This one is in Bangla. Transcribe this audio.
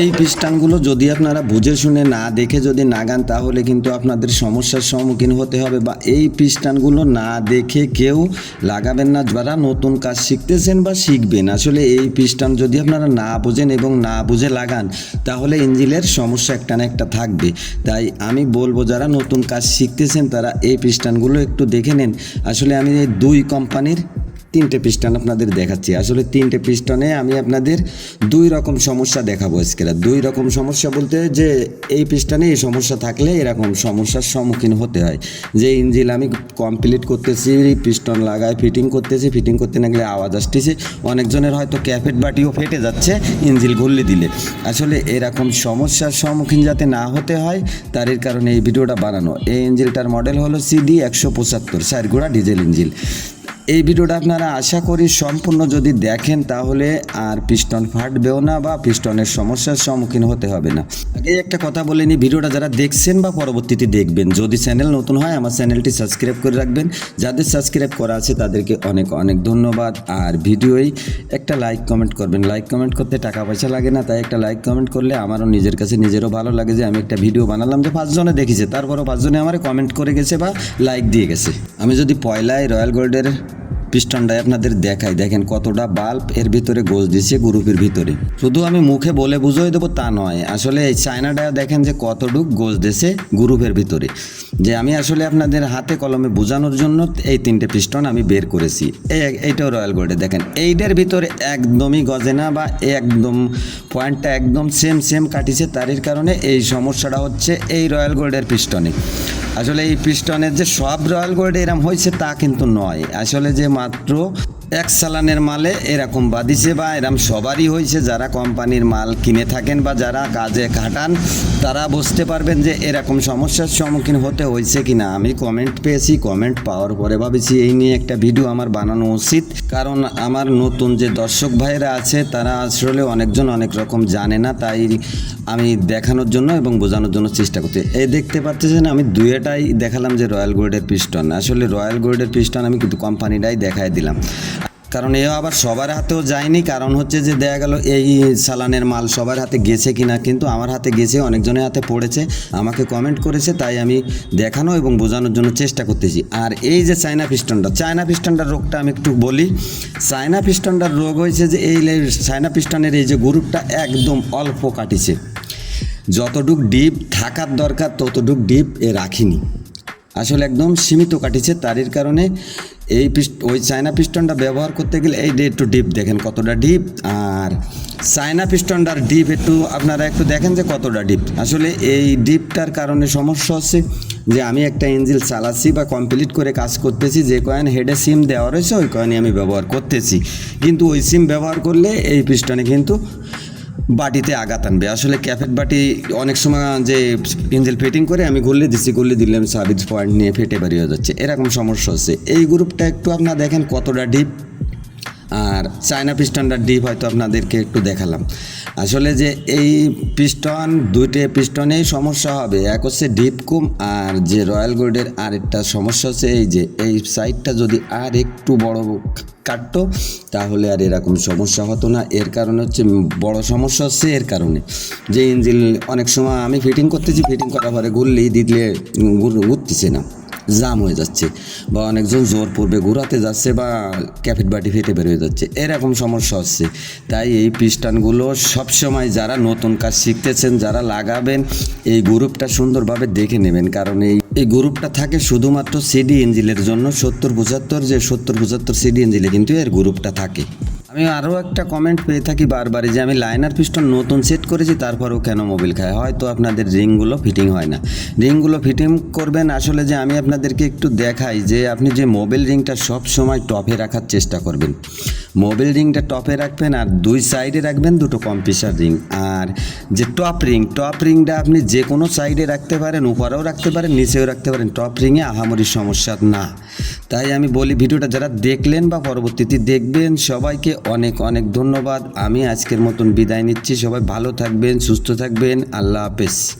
এই পিস্টানগুলো যদি আপনারা বুঝে শুনে না দেখে যদি নাগান তাহলে কিন্তু আপনাদের সমস্যার সম্মুখীন হতে হবে বা এই পিস্টানগুলো না দেখে কেউ লাগাবেন না। যারা নতুন কাজ শিখতেছেন বা শিখবেন, আসলে এই পৃষ্ঠান যদি আপনারা না বোঝেন এবং না বুঝে লাগান, তাহলে ইঞ্জিনের সমস্যা একটা না একটা থাকবে। তাই আমি বলব, যারা নতুন কাজ শিখতেছেন, তারা এই পৃষ্ঠানগুলো একটু দেখে নেন। আসলে আমি এই দুই কোম্পানির তিনটে পিস্টন আপনাদের দেখাচ্ছি। আসলে তিনটে পিস্টনে আমি আপনাদের দুই রকম সমস্যা দেখাবো আজকে দুই রকম সমস্যা বলতে যে, এই পিস্টনে এই সমস্যা থাকলে এরকম সমস্যার সম্মুখীন হতে হয়। যে ইঞ্জিল আমি কমপ্লিট করতেছি পিস্টন লাগায় ফিটিং করতেছি ফিটিং করতে না গেলে আওয়াজ আসতেছে। অনেকজনের হয়তো ক্যাফেট বাটিও ফেটে যাচ্ছে, ইঞ্জিল ঘুরলে দিলে। আসলে এরকম সমস্যার সম্মুখীন যাতে না হতে হয়, তারই কারণে এই ভিডিওটা বানানো। এই ইঞ্জিলটার মডেল হলো সিডি একশো পঁচাত্তর, সাইরগুড়া ডিজেল ইঞ্জিল। এই ভিডিওটা আপনারা আশা করি সম্পূর্ণ যদি দেখেন তাহলে আর পিস্টন ফাটবেও না বা পিস্টনের সমস্যার সম্মুখীন হতে হবে না। আগে একটা কথা বলে নিই, ভিডিওটা যারা দেখছেন বা পরবর্তীতে দেখবেন, যদি চ্যানেল নতুন হয় আমার চ্যানেলটি সাবস্ক্রাইব করে রাখবেন। যাদের সাবস্ক্রাইব করা আছে তাদেরকে অনেক অনেক ধন্যবাদ। আর ভিডিওই একটা লাইক কমেন্ট করবেন। লাইক কমেন্ট করতে টাকা পয়সা লাগে না, তাই একটা লাইক কমেন্ট করলে আমারও নিজের কাছে নিজেরও ভালো লাগে যে আমি একটা ভিডিও বানালাম যে পাঁচজনে দেখেছে। তারপরও পাঁচজনে আমার কমেন্ট করে গেছে বা লাইক দিয়ে গেছে। আমি যদি পয়লায় রয়্যাল গোল্ডের পিস্টনটাই আপনাদের দেখাই। দেখেন কতটা বাল্ব এর ভিতরে গোল দিচ্ছে গ্রুপের ভিতরে। শুধু আমি মুখে বলে বুঝিয়ে দেবো তা নয়, আসলে এই চায়নাটা দেখেন যে কতটুক গোজ দিছে গ্রুপের ভিতরে। যে আমি আসলে আপনাদের হাতে কলমে বোঝানোর জন্য এই তিনটে পিস্টন আমি বের করেছি। এই এইটাও রয়্যাল গোল্ডে দেখেন। এইটার ভিতরে একদমই গজে না বা একদম পয়েন্টটা একদম সেম সেম কাটিছে, তারই কারণে এই সমস্যাটা হচ্ছে এই রয়্যাল গোল্ডের পিস্টনে। আসলে এই পিস্টনের যে সব রয়্যাল গোল্ড এরম হয়েছে তা কিন্তু নয়। আসলে যে মাত্র এক সালানের মালে এরকম বাদিছে বা এরম সবারই হয়েছে যারা কোম্পানির মাল কিনে থাকেন বা যারা কাজে খাটান, তারা বুঝতে পারবেন যে এরকম সমস্যার সম্মুখীন হতে হয়েছে কি না আমি কমেন্ট পেয়েছি কমেন্ট পাওয়ার পরে ভাবেছি এই নিয়ে একটা ভিডিও আমার বানানো উচিত। কারণ আমার নতুন যে দর্শক ভাইয়েরা আছে, তারা আসলে অনেকজন অনেক রকম জানে না। তাই আমি দেখানোর জন্য এবং বোঝানোর জন্য চেষ্টা করতে এই দেখতে পাচ্ছেন আমি দুয়েটাই দেখালাম যে রয়্যাল গোল্ডের পিস্টন। আসলে রয়্যাল গোল্ডের পিস্টন আমি কিন্তু কোম্পানিটাই দেখাই দিলাম। কারণ এও আবার সবার হাতেও যায়নি। কারণ হচ্ছে যে দেখা গেল এই সালানের মাল সবার হাতে গেছে কিনা, কিন্তু আমার হাতে গেছে, অনেকজনের হাতে পড়েছে, আমাকে কমেন্ট করেছে, তাই আমি দেখানো এবং বোঝানোর জন্য চেষ্টা করতেছি। আর এই যে চায়না পিস্টনটা, চায়না পিস্টনটার রোগটা আমি একটু বলি। চায়না পিস্টনটার রোগ হয়েছে যে এই চায়না পিস্টনের এই যে গ্রুপটা একদম অল্প কাটিছে। যতটুক ডিপ থাকার দরকার, ততটুক ডিপ এ রাখিনি। আসলে একদম সীমিত কাটিছে, তারই কারণে এই ওই চায়না পিস্টনটা ব্যবহার করতে গেলে এই একটু ডিপ দেখেন কতটা ডিপ আর চায়না পিস্টনটার ডিপ একটু আপনারা একটু দেখেন যে কতটা ডিপ আসলে এই ডিপটার কারণে সমস্যা হচ্ছে যে আমি একটা ইঞ্জিল চালাচ্ছি বা কমপ্লিট করে কাজ করতেছি, যে কয়েন হেডে সিম দেওয়া রয়েছে, ওই কয়েনই আমি ব্যবহার করতেছি। কিন্তু ওই সিম ব্যবহার করলে এই পিস্টনে কিন্তু বাটিতে আঘাত আনবে। আসলে ক্যাফেট বাটি অনেক সময় যে পেন্সিল ফিটিং করে আমি গুললে দিচ্ছি গুললে দিলাম সাবিজ পয়েন্ট নিয়ে ফেটে বেরিয়ে যাচ্ছে। এরকম সমস্যা হচ্ছে। এই গ্রুপটা একটু আপনারা দেখেন কতটা ডিপ আর চায়না পিস্টানটা ডিপ হয়তো আপনাদেরকে একটু দেখালাম। আসলে যে এই পিস্টন দুইটে পিস্টনেই সমস্যা হবে। এক হচ্ছে ডিপকুম আর যে রয়্যাল গোল্ডের আরেকটা সমস্যা হচ্ছে এই যে, এই সাইডটা যদি আর একটু বড় কাটতো, তাহলে আর এরকম সমস্যা হতো না। এর কারণে হচ্ছে বড় সমস্যা হচ্ছে এর কারণে। যে ইঞ্জিন অনেক সময় আমি ফিটিং করতেছি ফিটিং করার পরে ঘুরলেই দিলে ঘুরতেছে না। জাম হয়ে যাচ্ছে বা অনেকজন জোর পড়বে, ঘোরাতে যাচ্ছে বা ক্যাফেট বাটি ফেটে বের হয়ে যাচ্ছে, এরকম সমস্যা হচ্ছে। তাই এই পিস্টানগুলো সবসময় যারা নতুন কাজ শিখতেছেন, যারা লাগাবেন, এই গ্রুপটা সুন্দরভাবে দেখে নেবেন। কারণ এই এই গ্রুপটা থাকে শুধুমাত্র সিডি ইঞ্জিলের জন্য, সত্তর পঁচাত্তর যে সত্তর পঁচাত্তর সিডি ইঞ্জিলে কিন্তু এর গ্রুপটা থাকে। আমি আরও একটা কমেন্ট পেয়ে থাকি বারবারই যে আমি লাইনার পিস্টন নতুন সেট করেছি, তারপরেও কেন মোবিল খায়? হয়তো আপনাদের রিংগুলো ফিটিং হয় না। রিংগুলো ফিটিং করবেন আসলে যে আমি আপনাদেরকে একটু দেখাই যে আপনি যে মোবিল রিংটা সব সময় টপে রাখার চেষ্টা করবেন। মোবিল রিংটা টপে রাখবেন আর দুই সাইডে রাখবেন দুটো কম্পিসার রিং আর যে টপ রিং টপ রিংটা আপনি যে কোনো সাইডে রাখতে পারেন, উপরেও রাখতে পারেন, নিচেও রাখতে পারেন টপ রিংয়ে আহামরি সমস্যা না। তাই আমি বলি, ভিডিওটা যারা দেখলেন বা পরবর্তীতে দেখবেন, সবাইকে অনেক অনেক ধন্যবাদ। আমি আজকের মতন বিদায় নিচ্ছি। সবাই ভালো থাকবেন, সুস্থ থাকবেন। আল্লাহ হাফেজ।